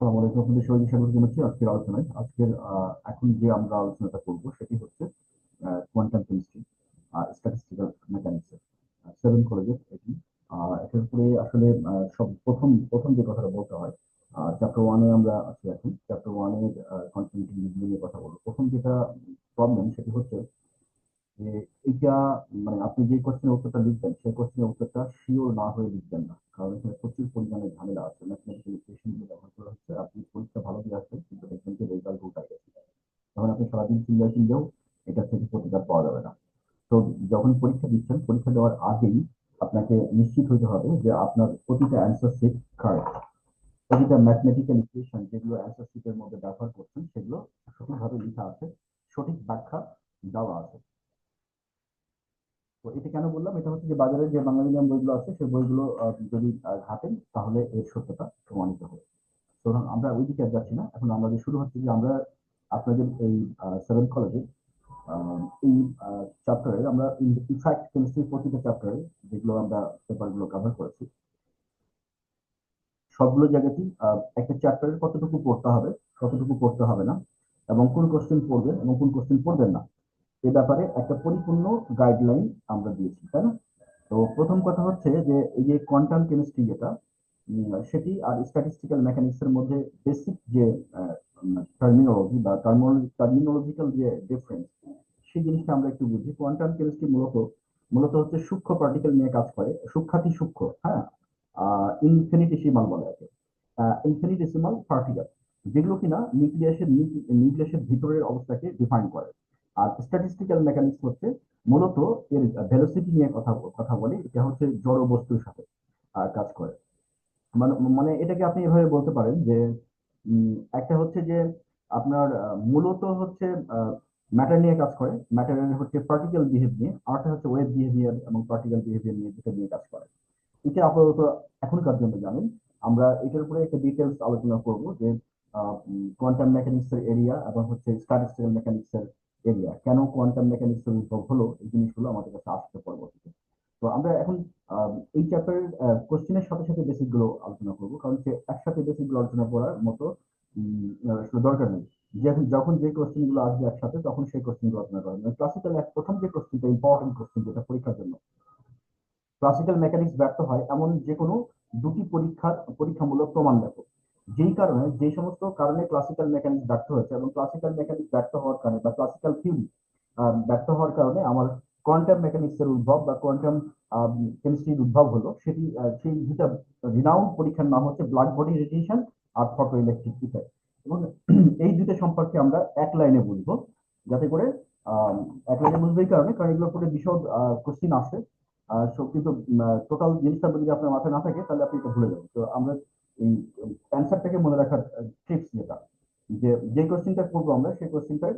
আসসালামু আলাইকুম আপনাদের সবাইকে স্বাগত জানাচ্ছি আজকের আলোচনায়। আজকের এখন যে আমরা আলোচনাটা করব সেটি হচ্ছে quantum chemistry statistical mechanics seven কলেজের এটি। এটার উপরে আসলে সব প্রথম প্রথম যে কথাটা বলতে হয় চ্যাপ্টার ওয়ানে আমরা আছি এখন। চ্যাপ্টার ওয়ানের কন্টিনিউটি নিয়ে কথা বলব। প্রথম যেটা প্রবলেম সেটি হচ্ছে যে এইটা মানে আপনি যে কোশ্চেনের উত্তরটা লিখবেন, সেই কোশ্চেনের উত্তরটা শিওর না হয়ে লিখবেন না। কারণ এখানে প্রচুর পরিমাণে ঝামেলা আছে। ম্যাথমেটিক্যাল ইকুয়েশনগুলো ব্যবহার করা হচ্ছে। আপনি পরীক্ষা ভালো দিয়ে আসবেন কিন্তু দেখবেন যে রেজাল্ট উল্টা গেছে। তখন আপনি সারাদিন চিল্লা চিল্লেও এটা থেকে প্রতিকার পাওয়া যাবে না। তো যখন পরীক্ষা দিচ্ছেন, পরীক্ষা দেওয়ার আগেই আপনাকে নিশ্চিত হতে হবে যে আপনার প্রতিটা অ্যান্সার সেট কারেক্ট প্রতিটা ম্যাথমেটিক্যাল ইকুয়েশন যেগুলো অ্যান্সার শিটের মধ্যে ব্যবহার করছেন, সেগুলো সঠিকভাবে লেখা আছে। সঠিক ব্যাখ্যা দেওয়া আছে তো এটা কেন বললাম? এটা হচ্ছে যে বাজারে যে বাংলা মিডিয়াম বইগুলো আছে, সেই বইগুলো যদি ঘাটেন তাহলে এর সত্যতা প্রমাণিত হবে। সুতরাং আমরা ওই দিকে যাচ্ছি না। এখন আমরা যে শুরু হচ্ছে যে আমরা আপনাদের এই সেভেন কলেজে এই চ্যাপ্টারে আমরা ইনফ্যাক্ট কেমিস্ট্রির প্রতিটা চ্যাপ্টারে যেগুলো আমরা পেপারগুলো কভার করেছি, সবগুলো জায়গাতেই একটা চ্যাপ্টারের কতটুকু পড়তে হবে কতটুকু পড়তে হবে না। এবং কোন কোশ্চেন পড়বেন এবং কোন কোশ্চেন পড়বেন না। এ ব্যাপারে একটা পরিপূর্ণ গাইডলাইন আমরা দিয়েছি, তাই না? তো প্রথম কথা হচ্ছে যে এই যে কোয়ান্টাম কেমিস্ট্রি যেটা সেটি আর স্ট্যাটিস্টিক্যাল মেকানিক্স এর মধ্যে বেসিক যে টার্মিনোলজি বা টার্মিনোলজিক্যাল যে ডিফারেন্স সেই জিনিসটা আমরা একটু বুঝি। কোয়ান্টাম কেমিস্ট্রি মূলত মূলত হচ্ছে সূক্ষ্ম পার্টিকেল নিয়ে কাজ করে সূক্ষাতি সূক্ষ্ম হ্যাঁ? ইনফিনিটেসিমাল বলে আছে ইনফিনিটেসিমাল পার্টিকেল যেগুলো কিনা নিউক্লিয়াসের নিউক্লিয়াসের ভিতরের অবস্থাকে ডিফাইন করে। আর স্ট্যাটিস্টিক্যাল মেকানিক্স হচ্ছে মূলত এর ভেলোসিটি নিয়ে কথা কথা বলে, এটা হচ্ছে জড় বস্তুর সাথে কাজ করে। মানে মানে এটাকে আপনি এভাবে বলতে পারেন যে একটা হচ্ছে যে আপনার মূলত হচ্ছে ম্যাটার নিয়ে কাজ করে। ম্যাটারের হচ্ছে পার্টিকেল বিহেভ নিয়ে, আরেকটা হচ্ছে ওয়েব বিহেভিয়ার এবং পার্টিকেল বিহেভিয়ার নিয়ে যেটা নিয়ে কাজ করে। এটা আপাতত এখনকার জন্য জানেন। আমরা এটার উপরে একটা ডিটেলস আলোচনা করব যে কোয়ান্টাম মেকানিক্সের এরিয়া এবং হচ্ছে স্ট্যাটিস্টিক্যাল মেকানিক্স এর এরিয়া কেন কোয়ান্টাম মেকানিক্স উদ্ভব হলো? এই জিনিসগুলো আমাদের কাছে আসতে পরবর্তীতে। তো আমরা এখন এই চ্যাপ্টারের কোশ্চেনের সাথে সাথে বেসিকগুলো আলোচনা করব। কারণ যে একসাথে বেসিকগুলো আলোচনা করার মতো দরকার নেই। যখন যখন যে কোশ্চেনগুলো আসবে একসাথে, তখন সেই কোশ্চেনগুলো আলোচনা করা ক্লাসিক্যাল এক, প্রথম যে কোশ্চেনটা ইম্পর্টেন্ট কোশ্চেন যেটা পরীক্ষার জন্য। ক্লাসিক্যাল মেকানিক্স ব্যর্থ হয় এমন যে কোনো দুটি পরীক্ষার, পরীক্ষামূলক প্রমাণ দেখো। যেই কারণে যে সমস্ত কারণে ক্লাসিক্যাল মেকানিক্স ব্যর্থ হয়েছে এবং ক্লাসিক্যাল মেকানিক্স ব্যর্থ হওয়ার কারণে বা ক্লাসিক্যাল থিওরি ব্যর্থ হওয়ার কারণে আমার কোয়ান্টাম মেকানিক্স এর উদ্ভব বা কোয়ান্টাম কেমিস্ট্রির উদ্ভব হলো, সেটি সেই দুটা রিনাউন্ড পরীক্ষার নাম হচ্ছে ব্লাড বডি রেডিয়েশন আর ফটো ইলেকট্রিক ইফেক্ট এবং এই দুটো সম্পর্কে আমরা এক লাইনে বুঝব, যাতে করে এক লাইনে বুঝব এই কারণে, কারণ এগুলোর উপরে বিশদ কোশ্চিন আসে। কিন্তু টোটাল জিনিসটা যদি আপনার মাথায় না থাকে, তাহলে আপনি এটা ভুলে যাবেন। তো আমরা এই অ্যান্সারটাকে মনে রাখার ট্রিপস যেটা, যে যে কোশ্চেনটা করব আমরা, সেই কোশ্চেনটার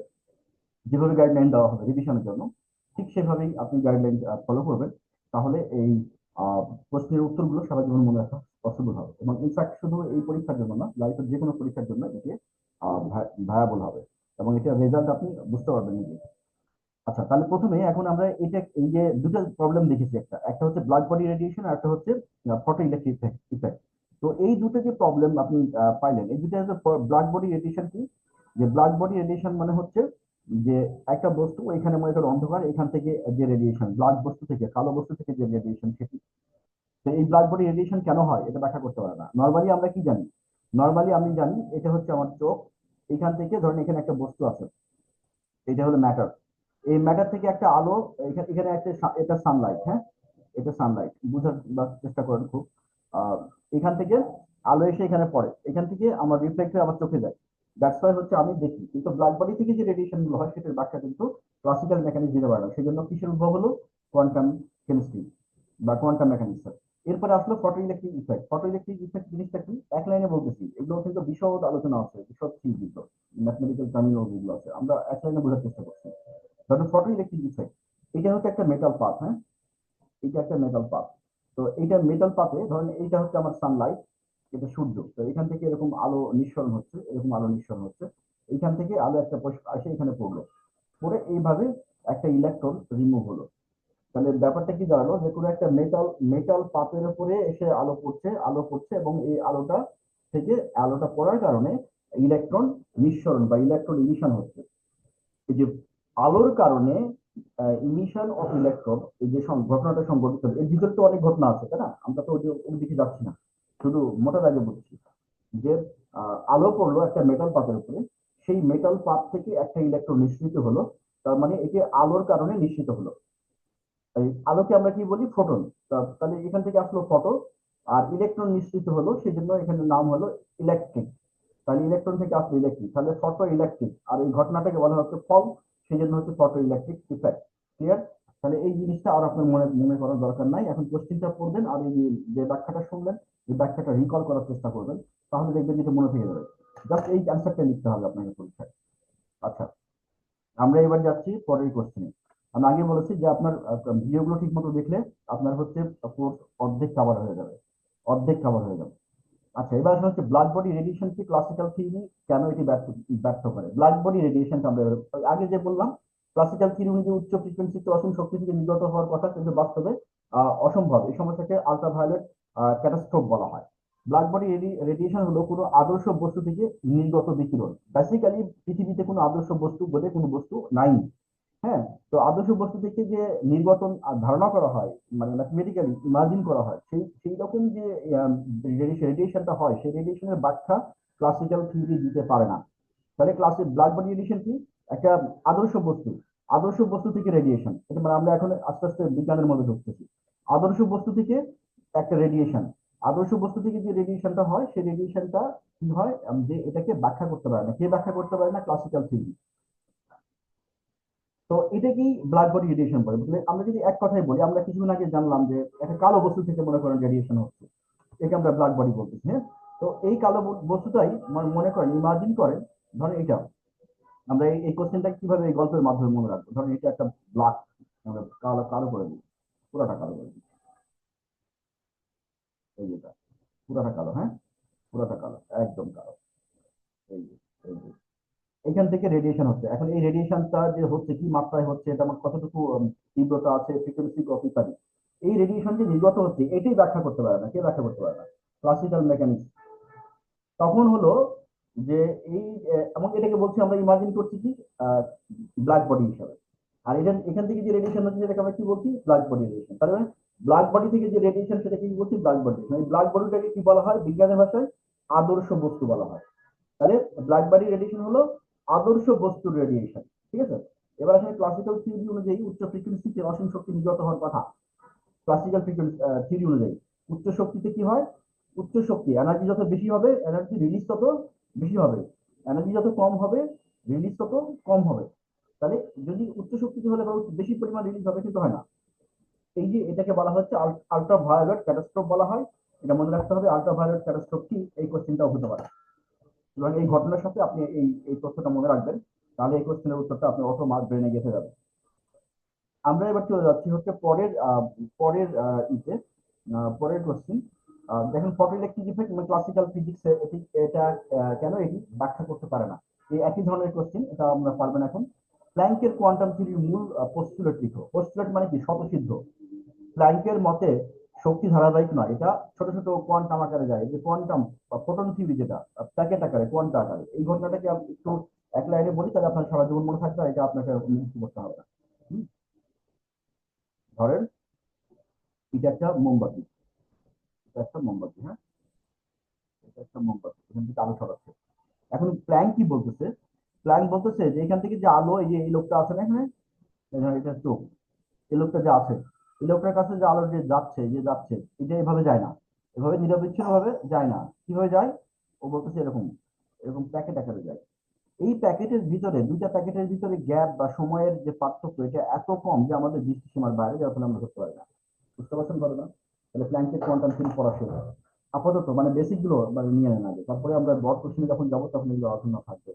যেভাবে গাইডলাইন দেওয়া হবে রিভিশনের জন্য, ঠিক সেভাবেই আপনি গাইডলাইন ফলো করবেন। তাহলে এই প্রশ্নের উত্তরগুলো সারা জীবন মনে রাখা পসিবল হবে। এবং ইনফ্যাক্ট শুধু এই পরীক্ষার জন্য না লাইফের যে কোনো পরীক্ষার জন্য এটি ভায়াবল হবে। এবং এটা রেজাল্ট আপনি বুঝতে পারবেন নিজে। আচ্ছা তাহলে প্রথমে এখন আমরা এটা, এই যে দুটো প্রবলেম দেখেছি একটা। একটা হচ্ছে ব্লাড বডি রেডিয়েশন আর একটা হচ্ছে ফটো ইলেকট্রিক ইফেক্ট তো এই দুটো যে প্রবলেম আপনি পাইলেন, এই দুটো হচ্ছে ব্লাড বডি রেডিয়েশন কি? যে ব্ল্যাক বডি রেডিয়েশন মানে হচ্ছে যে একটা বস্তু এখানে মনে করেন অন্ধকার, এখান থেকে যে রেডিয়েশন ব্ল্যাক বস্তু থেকে, কালো বস্তু থেকে যে রেডিয়েশন সেটি। তো এই ব্ল্যাক বডি রেডিয়েশন কেন হয়? এটা ব্যাখ্যা করতে পারে না। নর্মালি আমরা কি জানি? নর্মালি আমি জানি এটা হচ্ছে আমার চোখ, এখান থেকে ধরেন এখানে একটা বস্তু আছে। এটা হলো ম্যাটার এই ম্যাটার থেকে একটা আলো এখানে একটা এটা সানলাইট হ্যাঁ? এটা সানলাইট বুঝার চেষ্টা করেন খুব। এখান থেকে আলো এসে এখানে পড়ে। এখান থেকে আমার রিফ্লেক্টর আমার চোখে যায়। দ্যাটস ওয়াই হচ্ছে আমি দেখি। কিন্তু ব্ল্যাক বডি থেকে যে রেডিয়েশনগুলো হয়, সেটার ব্যাখ্যা কিন্তু ক্লাসিক্যাল মেকানিক্স দিতে পারে না। সেই জন্য কিসের উদ্ভব হলো? কোয়ান্টাম কেমিস্ট্রি বা কোয়ান্টাম মেকানিক্স এরপরে আসলো photoelectric effect photoelectric effect জিনিসটা কি? এক লাইনে বলতেছি। এগুলো কিন্তু বিশদ আলোচনা আছে, বিশদ কি যেগুলো ম্যাথমেটিক্যাল টার্মিনোলজি গুলো আছে। আমরা এক লাইনে বোঝার চেষ্টা করছি। ধরুন ফটো ইলেকট্রিক ইফেক্ট এটা হচ্ছে একটা মেটাল পাথ হ্যাঁ? এটা একটা মেটাল পাথ তো এইটা মেটাল পাথে ধরেন এইটা হচ্ছে আমার সানলাইট এটা সূর্য তো এখান থেকে এরকম আলো নিঃসরণ হচ্ছে, এরকম আলো নিঃসরণ হচ্ছে। এইখান থেকে আলো একটা আসে, এখানে পড়ল। পরে এইভাবে একটা ইলেকট্রন রিমুভ হলো। তাহলে ব্যাপারটা কি দাঁড়াল? যে কোনো একটা মেটাল মেটাল পাতের উপরে এসে আলো পড়ছে আলো পড়ছে এবং এই আলোটা থেকে আলোটা পড়ার কারণে ইলেকট্রন নিঃসরণ বা ইলেকট্রন ইমিশন হচ্ছে। এই যে আলোর কারণে ইমিশন অফ ইলেকট্রন এই যে ঘটনাটা সংঘটিত এর ভিতরে তো অনেক ঘটনা আছে, তাই না? আমরা তো ওই দিকে যাচ্ছি না। শুধু মোটা দাগে বলছি যে আলো পড়ল একটা মেটাল পাতের উপরে। সেই মেটাল পাত থেকে একটা ইলেকট্রন নিঃসৃত হলো। তার মানে এটি আলোর কারণে নিঃসৃত হলো। আলোকে আমরা কি বলি? ফোটন তাহলে এখান থেকে আসলো ফটো আর ইলেকট্রন নিঃসৃত হলো সেই জন্য এখানে নাম হলো ইলেকট্রিক তাহলে ইলেকট্রন থেকে আসলো ইলেকট্রিক তাহলে ফটো ইলেকট্রিক আর এই ঘটনাটাকে বলা হচ্ছে ফল সেই জন্য হচ্ছে ফটো ইলেকট্রিক ইফেক্ট ক্লিয়ার তাহলে এই জিনিসটা আর আপনার মনে মনে করার দরকার নাই। এখন কোশ্চেনটা পড়বেন আর এই যে- যে ব্যাখ্যাটা শুনলেন, এই ব্যাখ্যাটা রিকল করার চেষ্টা করবেন, তাহলে দেখবেন যেটা মনে থেকে যাবে। জাস্ট এই অ্যান্সারটা লিখতে হবে আপনাকে পরীক্ষায়। আচ্ছা আমরা এবার যাচ্ছি পরের কোশ্চেনে আমি আগে বলেছি যে আপনার ভিডিওগুলো ঠিক মতো দেখলে আপনার হচ্ছে কোর্স অর্ধেক কভার হয়ে যাবে। অর্ধেক কভার হয়ে যাবে। আচ্ছা এবার হচ্ছে ব্লাড বডি রেডিয়েশন কি ক্লাসিক্যাল থিওরি কেন এটি ব্যর্থ করে? ব্লাড বডি রেডিয়েশনটা আমরা আগে যে বললাম ক্লাসিক্যাল থিওরি অনুযায়ী উচ্চ ফ্রিকোয়েন্সিতে অসীম শক্তি থেকে নির্গত হওয়ার কথা কিন্তু বাস্তবে অসম্ভব। এই সমস্যাকে আলট্রাভায়োলেট ক্যাটাস্ট্রোফ বলা হয়। ব্লাড বডি রেডিয়েশন হলো কোনো আদর্শ বস্তু থেকে নির্গত বিকিরণ। বেসিক্যালি পৃথিবীতে কোনো আদর্শ বস্তু বলে কোনো বস্তু নাই। হ্যাঁ তো আদর্শ বস্তু থেকে যে নির্বাচন ধারণা করা হয় মানে ম্যাথমেটিক্যালি ইমাজিন করা হয়, সেই সেই রকম যে রেডিয়েশনটা হয়, সেই রেডিয়েশনের ব্যাখ্যা ক্লাসিক্যাল থিওরি দিতে পারে না। তাহলে ক্লাসিক ব্লাড বডি রেডিয়েশন কি? একটা আদর্শ বস্তু। আদর্শ বস্তু থেকে রেডিয়েশন এটা মানে আমরা এখন আস্তে আস্তে বিজ্ঞানের মধ্যে ঢুকতেছি। আদর্শ বস্তু থেকে একটা রেডিয়েশন আদর্শ বস্তু থেকে যে রেডিয়েশনটা হয়, সেই রেডিয়েশনটা কি হয়? যে এটাকে ব্যাখ্যা করতে পারে না। কে ব্যাখ্যা করতে পারে না? ক্লাসিক্যাল থিওরি তো এটা কি ব্লাড বডি রেডিয়েশন বলে? তাহলে আমরা যদি এক কথায় বলি, আমরা কিছুদিন আগে জানলাম যে একটা কালো বস্তু থেকে মনে করেন রেডিয়েশন হচ্ছে। একে আমরা ব্লাড বডি বলতেছি হ্যাঁ? তো এই কালো বস্তুটাই মনে করেন ইমাজিন করেন, ধরেন এটা, আমরা এই কোশ্চেনটা কীভাবে এই গল্পের মাধ্যমে মনে রাখব? ধরেন এটা একটা ব্লাড আমরা কালো কালো করে দিই, পুরাটা কালো করে দিই। এই যেটা পুরাটা কালো হ্যাঁ? পুরাটা কালো, একদম কালো। এখান থেকে রেডিয়েশন হচ্ছে। এখন এই রেডিয়েশনটা যে হচ্ছে, কি মাত্রায় হচ্ছে, এটা আমার কতটুকু তীব্রতা আছে ফ্রিকোয়েন্সি কত ইত্যাদি এই রেডিয়েশন যে নির্গত হচ্ছে, এটাই ব্যাখ্যা করতে পারে না। কে ব্যাখ্যা করতে পারে না? ক্লাসিক্যাল মেকানিক্স তখন হলো যে এই এবং এটাকে বলছি আমরা ইমাজিন করছি কি ব্ল্যাক বডি হিসাবে। আর এটা, এখান থেকে যে রেডিয়েশন হচ্ছে, সেটাকে আমরা কি বলছি? ব্ল্যাক বডি রেডিয়েশন তার মানে ব্ল্যাক বডি থেকে যে রেডিয়েশন সেটাকে কি বলছি? ব্ল্যাক বডি এই ব্ল্যাক বডিটাকে কি বলা হয়? বিজ্ঞানের ভাষায় আদর্শ বস্তু বলা হয়। তাহলে ব্ল্যাক বডি রেডিয়েশন হলো আদর্শ বস্তুর রেডিয়েশন ঠিক আছে? এবার আসলে ক্লাসিক্যাল থিওরি অনুযায়ী উচ্চ ফ্রিকোয়েন্সিতে অসীম শক্তি নির্গত হওয়ার কথা। ক্লাসিক্যাল ফ্রিকোয়েন্সি থিওরি অনুযায়ী উচ্চ শক্তিতে কি হয়? উচ্চ শক্তি এনার্জি যত বেশি হবে এনার্জি রিলিজ তত বেশি হবে। এনার্জি যত কম হবে রিলিজ তত কম হবে। তাহলে যদি উচ্চ শক্তিতে হলে বেশি পরিমাণ রিলিজ হবে কিন্তু হয় না। এই যে এটাকে বলা হচ্ছে আলট্রা ভায়োলেট ক্যাটাস্ট্রোফ বলা হয়। এটা মনে রাখতে হবে আলট্রা ভায়োলেট ক্যাটাস্ট্রোফ কি? এই কোশ্চেনটাও হতে পারে। এবং এই ঘটনার সাথে আপনি এই এই তথ্যটা মনে রাখবেন, তাহলে এই কোশ্চেনের উত্তরটা আপনি অটো মার্ক ব্রেনে গেঁথে যাবে আমরা এবার চলে যাচ্ছি হচ্ছে পরের পরের ইতে পরের কোশ্চেন দেখেন ফটো ইলেকট্রিক ইফেক্ট এবং ক্লাসিক্যাল ফিজিক্স এটা কেন এটি ব্যাখ্যা করতে পারে না? এই একই ধরনের কোশ্চেন এটা আমরা পারবেন এখন। প্ল্যাঙ্কের কোয়ান্টাম থিওরির মূল পোস্টুলেট লিখো। পোস্টুলেট মানে কি? স্বতঃসিদ্ধ। প্ল্যাঙ্কের মতে শক্তি ধারাবাহিক নয়। এটা ছোট ছোট কোয়ান্টাম আকারে যায়। যে কোয়ান্টাম বা ফোটন থিওরি যেটা প্যাকেট আকারে কোয়ান্টা আকারে, এই ঘটনাটাকে একটু এক লাইনে বলি, তাহলে আপনার সারা জীবন মনে থাকবে এটা আপনাকে মুক্তি করতে হবে না? ধরেন, এটা একটা মোমবাতি। এটা একটা মোমবাতি হ্যাঁ? এটা একটা মোমবাতি, এখান থেকে আলো ছড়াচ্ছে। এখন প্ল্যাঙ্ক কি বলতেছে? প্ল্যাঙ্ক বলতেছে যে এখান থেকে যে আলো, এই যে এই লোকটা আছে না এখানে এটা চোখ। এই লোকটা যে আছে এই লোকটার কাছে যে আলো যে যাচ্ছে যে যাচ্ছে, এটা এভাবে যায় না। এভাবে নিরবিচ্ছিন্ন ভাবে যায় না। কীভাবে যায়? ও বলতেছে এরকম এরকম প্যাকেট আকারে যায়। এই প্যাকেটের ভিতরে, দুইটা প্যাকেটের ভিতরে গ্যাপ বা সময়ের যে পার্থক্য, এটা এত কম যে আমাদের দৃষ্টি সীমার বাইরে যার ফলে আমরা ধরতে পারি না। বুঝতে পারছেন কথা না তাহলে প্ল্যাঙ্কের কোয়ান্টাম থিওরি পড়া শুরু। আপাতত মানে বেসিকগুলো মানে নিয়ে নেন আগে। তারপরে আমরা বড় কোশ্চেনে যখন যাব, তখন এগুলো অধন্য থাকবে।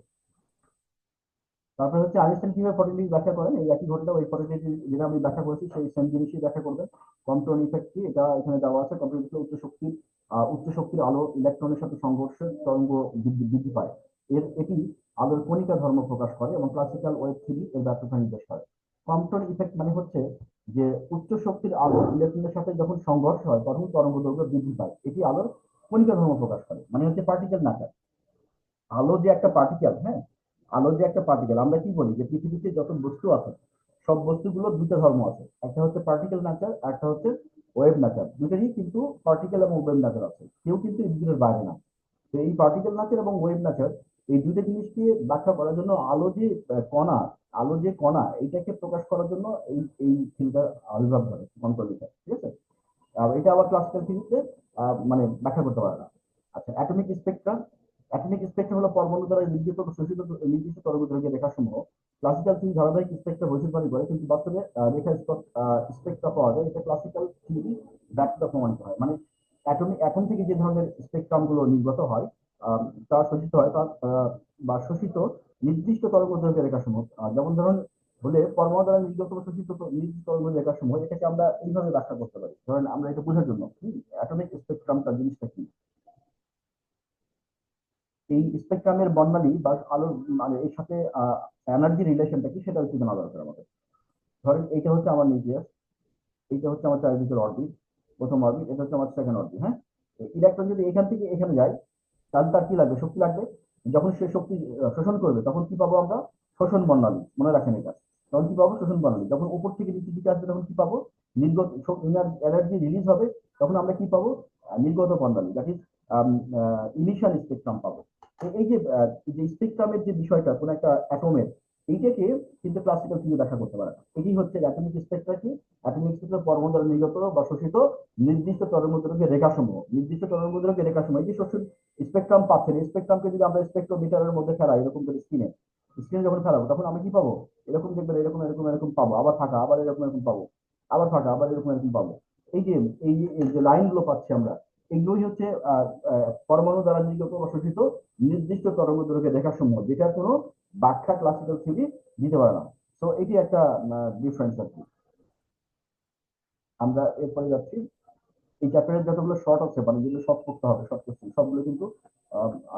তারপরে হচ্ছে আইনস্টাইন কীভাবে ফটোলিক ব্যাখ্যা করেন? এই একই ঘটনা ওই ফটোলিক যেটা আমি ব্যাখ্যা করেছি, সেই সেম জিনিসই ব্যাখ্যা করবেন। কম্পিউটার ইফেক্ট কি? এটা এখানে দেওয়া আছে। কম্পিউটার উচ্চ শক্তির উচ্চ শক্তির আলো ইলেকট্রনের সাথে সংঘর্ষের তরঙ্গ বৃদ্ধি পায়। এর এটি আলোর কণিকা ধর্ম প্রকাশ করে এবং ক্লাসিক্যাল ওয়েব থিওরি এর ব্যর্থতা নির্দেশ করে। কম্পিউটার ইফেক্ট মানে হচ্ছে যে উচ্চ শক্তির আলো ইলেকট্রনের সাথে যখন সংঘর্ষ হয়, তখন তরঙ্গ দৈর্ঘ্য বৃদ্ধি পায়। এটি আলোর কণিকা ধর্ম প্রকাশ করে। মানে হচ্ছে পার্টিকেল নাচার আলো যে একটা পার্টিকেল হ্যাঁ? আলো যে একটা পার্টিকেল আমরা কি বলি? যে পৃথিবীতে যত বস্তু আছে, সব বস্তুগুলো দুটো ধর্ম আছে। একটা হচ্ছে পার্টিকেল নাচার একটা হচ্ছে ওয়েভ নাচার দুটোরই কিন্তু পার্টিকেল এবং ওয়েভ নাচার আছে। কেউ কিন্তু এই দুটোর বাইরে না। তো এই পার্টিকেল নাচার এবং ওয়েভ নাচার এই দুটো জিনিসকে ব্যাখ্যা করার জন্য আলো যে কণা, আলো যে কণা, এইটাকে প্রকাশ করার জন্য এই এই থিমটা আবির্ভাব ধরে কন্ট্রোল ঠিক আছে? এটা আবার ক্লাসিক্যাল থিওরিতে মানে ব্যাখ্যা করতে পারে না। আচ্ছা অ্যাটমিক স্পেকট্রাম অ্যাটমিক স্পেকট্রাম হলো পরমাণু দ্বারা নির্দিষ্ট শোষিত, নির্দিষ্ট তরঙ্গদৈর্ঘ্যের রেখাসমূহ ক্লাসিক্যাল থিওরি ধারাবাহিক স্পেকট্রাম ভবিষ্যৎবাণী করে, কিন্তু বাস্তবে রেখা স্পেকট্রা পাওয়া যায়। এটা ক্লাসিক্যাল থিওরি ব্যর্থতা প্রমাণিত হয়। মানে অ্যাটমিক অ্যাটম থেকে যে ধরনের স্পেকট্রামগুলো নির্গত হয় তা শোষিত হয়, তা বা শোষিত নির্দিষ্ট তরঙ্গদৈর্ঘ্যের রেখাসমূহ যেমন ধরুন, হলে পরমাণু দ্বারা নির্গত শোষিত নির্দিষ্ট তরঙ্গ রেখাসমূহ এটাকে আমরা এইভাবে ব্যাখ্যা করতে পারি। ধরেন আমরা এটা বোঝার জন্য অ্যাটমিক স্পেকট্রামটা জিনিসটা কি? এই স্পেকট্রামের বর্ণালী বা আলোর মানে এর সাথে এনার্জি রিলেশনটা কি সেটা হচ্ছে জানা দরকার আমাদের। ধরেন এইটা হচ্ছে আমার নিউক্লিয়াস এইটা হচ্ছে আমার চারিদিকের অরবিট প্রথম অরবিট এটা হচ্ছে আমার সেকেন্ড অরবিট হ্যাঁ? ইলেকট্রন যদি এখান থেকে এখানে যায়, তাহলে তার কি লাগবে? শক্তি লাগবে। যখন সে শক্তি শোষণ করবে, তখন কি পাবো আমরা? শোষণ বর্ণালী, মনে রাখেন এটা। তখন কি পাবো? শোষণ বর্ণালী। যখন উপর থেকে নিচের দিকে আসবে, তখন কি পাবো? নির্গত এনার্জি রিলিজ হবে, তখন আমরা কি পাবো? নির্গত বর্ণালী দ্যাট ইজ ইমিশন স্পেকট্রাম পাবো। এই যে যে স্পেকট্রামের যে বিষয়টা, কোন একটা অ্যাটমের এইটাকে কিন্তু ক্লাসিক্যাল থিওরি ব্যাখ্যা করতে পারে এটি হচ্ছে অ্যাটমিক স্পেকট্রা কি? অ্যাটমিক স্পেকট্রা পরমাণু দ্বারা নির্গত, বা শোষিত নির্দিষ্ট তরঙ্গদৈর্ঘ্যের রেখাসমূহ। নির্দিষ্ট তরঙ্গদৈর্ঘ্যের রেখাসমূহ, এই যে শোষিত স্পেকট্রাম পাচ্ছেন স্পেকট্রামকে যদি আমরা স্পেকট্রোমিটারের মধ্যে ফেলাই, এরকম করে স্ক্রিনে স্ক্রিনে যখন ফেলাবো, তখন আমি কি পাবো? এরকম দেখবেন, এরকম এরকম এরকম পাবো। আবার ফাঁকা আবার এরকম এরকম পাবো। আবার ফাঁকা আবার এরকম এরকম পাবো। এই যে এই যে লাইনগুলো পাচ্ছি আমরা এগুলোই হচ্ছে পরমাণু দ্বারা নির্গত বা শোষিত নির্দিষ্ট তরঙ্গ দৈর্ঘ্যের রেখাসমূহ যেটা কোনো ব্যাখ্যা ক্লাসিক্যাল থিওরি দিতে পারে না। তো এটি একটা ডিফারেন্স আর কি। আমরা এরপরে যাচ্ছি। এই চ্যাপ্টারের যতগুলো শর্ট আছে মানে যেগুলো শর্ট করতে হবে শর্ট কোশ্চেন সবগুলো কিন্তু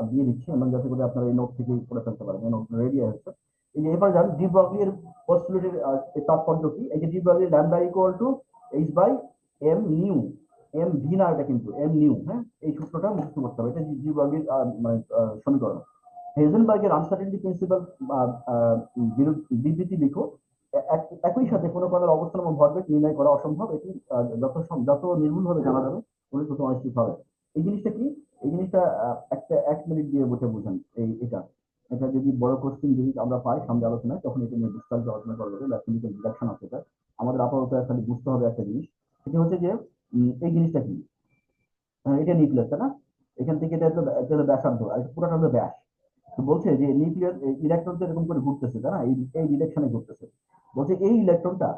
দিয়ে দিচ্ছি এবং যাতে করে আপনারা এই নোট থেকে করে ফেলতে পারেন। এই নোট রেডি হয়েছে। এই যে এবার যান ডি ব্রগলির পস্টুলেটের তাৎপর্য কি? এই যে de Broglie lambda equal to H by M nu M এটা কিন্তু এম নিউ হ্যাঁ? এই সূত্রটা করতে হবে। এটা মানে সমীকরণ। হেজেনবার্গের আনসার্টেনিটি প্রিন্সিপাল বিবৃতি লিখো। একই সাথে কোনো কণার অবস্থান এবং ভরবেগ নির্ণয় করা অসম্ভব। এটি যত যত জানা যাবে এই জিনিসটা কি? এই জিনিসটা একটা, এক মিনিট দিয়ে বসে বুঝেন, এই, এটা। এটা যদি বড় কোশ্চিন যদি আমরা পাই সামনে আলোচনায়, তখন এটা নিয়ে বিস্তারিত আলোচনা করা যাবে। ল্যাথমেটিক্যাল ডিডাকশন আছে এটা। আমাদের আপাতত খালি বুঝতে হবে একটা জিনিস। সেটা হচ্ছে যে এই জিনিসটা কি? এটা নিউক্লিয়াস না? এখান থেকে এটা হলো ব্যাসার্ধ, আর পুরোটা হলো ব্যাস। তো বলছে যে নিউক্লিয়াস ইলেকট্রন তো এরকম করে ঘুরতেছে, তাই না? এই ডিরেকশনে ঘুরতেছে। বলছে এই ইলেকট্রনটা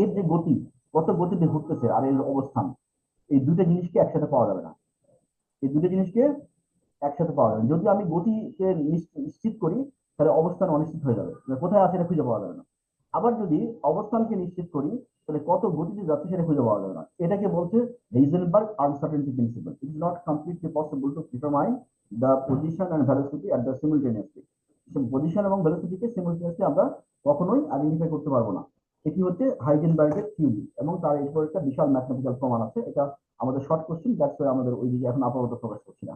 এর যে গতি, কত গতিতে ঘুরতেছে আর এর অবস্থান, এই দুটো জিনিসকে একসাথে পাওয়া যাবে না। এই দুটো জিনিসকে একসাথে পাওয়া যাবে। যদি আমি গতিকে নিশ্চিত করি, তাহলে অবস্থান অনিশ্চিত হয়ে যাবে। কোথায় আছে এটা খুঁজে পাওয়া যাবে না। আবার যদি অবস্থানকে নিশ্চিত করি তাহলে কত গতিতে যাচ্ছে সেটা খুঁজে পাওয়া যাবে না। এটাকে বলছে Heisenberg uncertainty principle it is not completely possible to determine the position and velocity at the simultaneously position এবং ভ্যালোসিটিকে সিমultaneously আমরা কখনোই আইডেন্টিফাই করতে পারব না। এটি হচ্ছে হাইজেনবার্গের থিওরি এবং তার এরপর একটা বিশাল ম্যাথমেটিক্যাল প্রমাণ আছে। এটা আমাদের শর্ট কোশ্চেন দ্যাটস ওয়াই আমাদের ওই দিকে এখন আপাতত প্রকাশ করছি না।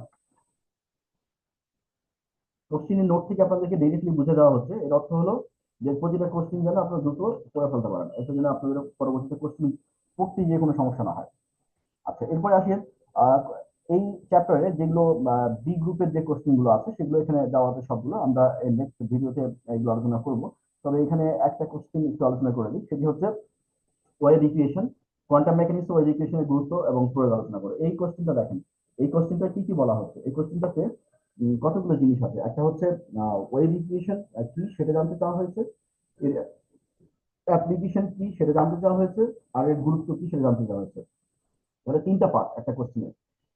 কোশ্চিনের নোট থেকে আপনাদেরকে ডিরেক্টলি বুঝে দেওয়া হচ্ছে। এর অর্থ হলো যে প্রতিটা কোশ্চিন যেন আপনারা দ্রুত করে ফেলতে পারেন। এতে যেন আপনাদের পরবর্তীতে কোশ্চিন পড়তে গিয়ে কোনো সমস্যা না হয়। আচ্ছা এরপরে আসেন এই চ্যাপ্টারে যেগুলো বি গ্রুপের যে কোশ্চিনগুলো আছে, সেগুলো এখানে দেওয়া আছে সবগুলো। আমরা নেক্সট ভিডিওতে এগুলো আলোচনা করব। তবে এখানে একটা কোশ্চিন একটু আলোচনা করে দিই সেটি হচ্ছে wave equation quantum mechanics wave ইকুয়েশনের গুরুত্ব এবং প্রয়োগ আলোচনা করে। এই কোশ্চিনটা দেখেন, এই কোশ্চিনটা কি কি বলা হচ্ছে? এই কোশ্চিনটাতে কতগুলো জিনিস আছে? একটা হচ্ছে ওয়েভ ইকুয়েশন কি সেটা জানতে চাওয়া হয়েছে? অ্যাপ্লিকেশন কি সেটা জানতে চাওয়া হয়েছে? আর এর গুরুত্ব কি সেটা জানতে চাওয়া হয়েছে? তাহলে তিনটা পার্ট একটা কোশ্চিনের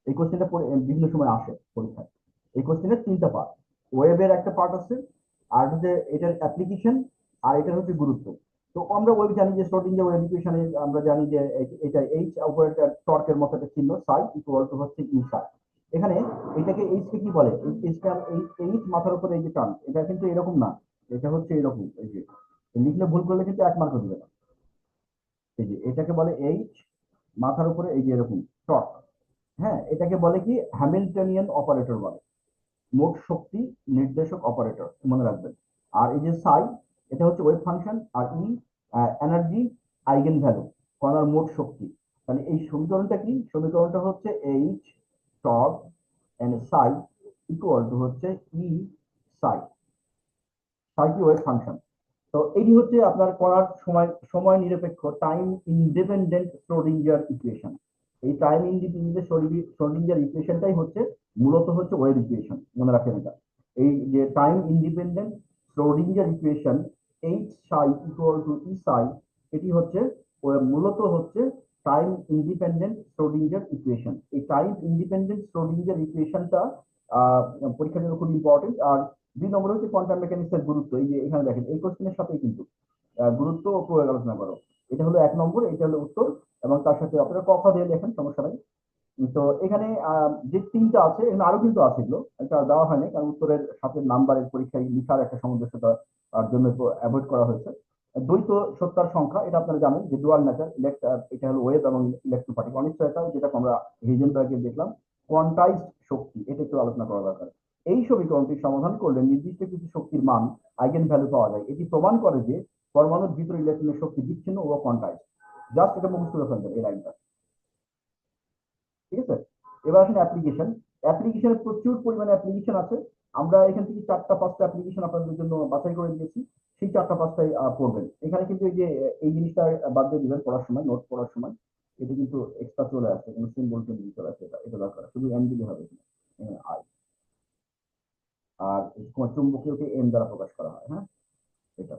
এই কোশ্চেনটা বিভিন্ন সময় আসে পরীক্ষায়। এই কোশ্চেনের তিনটা পার্ট ওয়েবের একটা পার্ট আছে, আর হচ্ছে এটার অ্যাপ্লিকেশন আর এটার হচ্ছে গুরুত্ব। তো আমরা ওয়েব জানি যে স্টার্টিং ওয়েব ইকুয়েশনে আমরা জানি যে এটা এইচ উপরে একটা টর্কের মতো একটা চিহ্ন সাই ইকুয়াল টু হচ্ছে ইউ এখানে এটাকে এইচ কে বলে? এইচ মাথার উপরে এই যে টান, এটা কিন্তু এরকম না, এটা হচ্ছে এরকম, এই যে। লিখলে ভুল করলে কিন্তু এক মার্কও দিবে না। এই যে এটাকে বলে এইচ মাথার উপরে এই যে এরকম টর্ক। হ্যাঁ এটাকে বলে কি? হ্যামিল্টনিয়ান অপারেটর বলে। মোট শক্তি নির্দেশক অপারেটর মনে রাখবেন। আর এই যে সাই এটা হচ্ছে ওয়েভ ফাংশন আর ই এনার্জি আইগেন ভ্যালু কণার মোট শক্তি। তাহলে এই সমীকরণটা কি? সমীকরণটা হচ্ছে H top and psi equal to হচ্ছে ই সাই সাই কি ওয়েভ ফাংশন। তো এটি হচ্ছে আপনার করার সময় সময় নিরপেক্ষ টাইম ইন্ডিপেন্ডেন্ট শ্রোডিঞ্জার ইকুয়েশন এই টাইম ইন্ডিপেন্ডেন্ট ইকুয়েশনটাই হচ্ছে মূলত হচ্ছে ওয়েভ ইকুয়েশন মনে রাখেন এটা। এই যে time independent Schrodinger equation H psi equal to E psi এটি হচ্ছে, মূলত হচ্ছে টাইম ইন্ডিপেন্ডেন্ট শ্রোডিঞ্জার ইকুয়েশন এই টাইম ইন্ডিপেন্ডেন্ট শ্রোডিঞ্জার ইকুয়েশনটা পরীক্ষার জন্য খুব ইম্পর্টেন্ট আর দুই নম্বর হচ্ছে কোয়ান্টাম মেকানিক্সের গুরুত্ব। এই যে এখানে দেখেন, এই কোশ্চেনের সাথে কিন্তু গুরুত্ব ও প্রয়োগ আলোচনা করো। এটা হলো এক নম্বর, এটা হলো উত্তর, এবং তার সাথে আপনারা ক দিয়ে দেখেন সমস্যা নাই। তো এখানে যে তিনটা আছে, এখানে আরও কিন্তু আছে এগুলো, এটা দেওয়া হয়নি, কারণ উত্তরের সাথে নাম্বারের পরীক্ষায় লিখার একটা সামঞ্জস্যতা, তার জন্য অ্যাভয়েড করা হয়েছে। দ্বৈত সত্তার সংখ্যা, এটা আপনারা জানেন যে ডুয়াল ম্যাটার এটা হলো ওয়েভ এবং ইলেকট্রোপাটিক অনিশ্চয়তা যেটা আমরা হেজেনবার্গে দেখলাম কোয়ান্টাইজড শক্তি, এটা একটু আলোচনা করা দরকার। এই সমীকরণটি সমাধান করলে নির্দিষ্ট কিছু শক্তির মান আইগেন ভ্যালু পাওয়া যায়। এটি প্রমাণ করে যে পরমাণুর ভিতরে ইলেকট্রনের শক্তি বিচ্ছিন্ন ও কোয়ান্টাইজ জাস্ট এটা মুখস্থ করে ফেলবেন এই লাইনটা। ঠিক আছে? এবার আসেন অ্যাপ্লিকেশন অ্যাপ্লিকেশনের প্রচুর পরিমাণে অ্যাপ্লিকেশন আছে। আমরা এখান থেকে চারটা, পাঁচটা অ্যাপ্লিকেশন আপনাদের জন্য বাছাই করে দিয়েছি। সেই চারটা পাঁচটাই পড়বেন। এখানে কিন্তু এই যে, এই জিনিসটা বাদ দিয়ে দিবেন পড়ার সময় নোট পড়ার সময়। এটা কিন্তু এক্সট্রা চলে আসে, কোনো সিম্বল টিম্বল চলে আসে এটা এটা দরকার শুধু এম দিলে হবে আই আর চুম্বকীয়কে এম দ্বারা প্রকাশ করা হয় হ্যাঁ? এটা।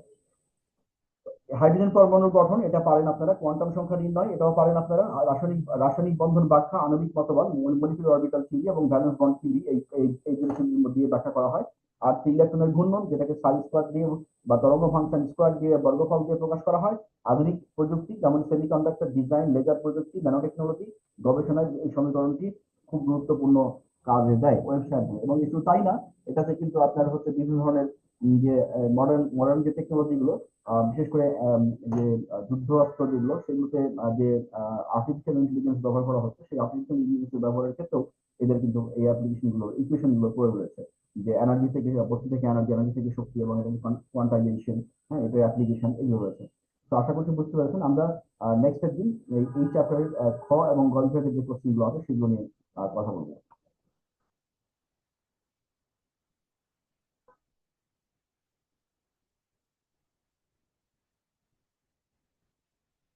হাইড্রোজেন পরমাণুর গঠন, এটা পারেন আপনারা। কোয়ান্টাম সংখ্যা নির্ণয়, এটাও পারেন আপনারা। রাসায়নিক রাসায়নিক বন্ধন ব্যাখ্যা, আণবিক মতবাদ মলিকুলার অরবিটাল থিওরি এবং ভ্যালেন্স বন্ড থিওরি, এই এই জিনিসগুলো দিয়ে ব্যাখ্যা করা হয়। আর ইলেকট্রনের ঘূর্ণন যেটাকে সাই স্কোয়ার দিয়ে বা তরঙ্গ ফাংশন স্কোয়ার দিয়ে বর্গফল দিয়ে প্রকাশ করা হয় আধুনিক প্রযুক্তি যেমন সেমিকন্ডাক্টর ডিজাইন লেজার প্রযুক্তি ন্যানো টেকনোলজি গবেষণায় এই সমীকরণটি খুব গুরুত্বপূর্ণ কাজে দেয় ওয়েবসাইট এবং একটু তাই না এটাতে কিন্তু আপনার হচ্ছে বিভিন্ন ধরনের যে মডার্ন মডার্ন যে টেকনোলজি গুলো আহ, বিশেষ করে যে যুদ্ধ অস্ত্র যেগুলো সেগুলোতে যে আর্টিফিশিয়াল ইন্টেলিজেন্স ব্যবহার করা হচ্ছে সেই আর্টিফিশিয়াল ইন্টেলিজেন্স ব্যবহারের ক্ষেত্রেও এদের কিন্তু এই অ্যাপ্লিকেশনগুলো ইকুয়েশনগুলো প্রয়োগ রয়েছে যে এনার্জি থেকে বস্তু থেকে এনার্জি এনার্জি থেকে শক্তি এবং এটা কোয়ান্টাইজেশন হ্যাঁ এটা অ্যাপ্লিকেশন এগুলো রয়েছে। তো আশা করছি বুঝতে পারছেন, আমরা নেক্সট একদিন এই চ্যাপ্টারের খ এবং গল্পের যে কোশ্চেনগুলো আছে, সেগুলো নিয়ে কথা বলব।